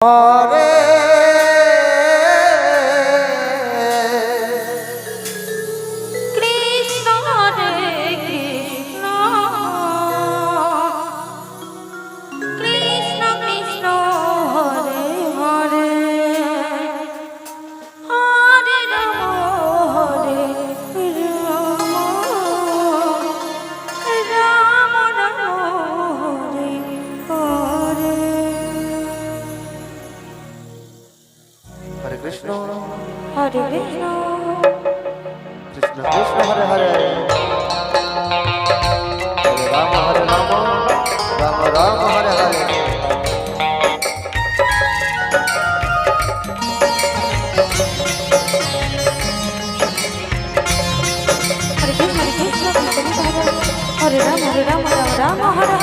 Hare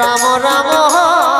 Ram Ram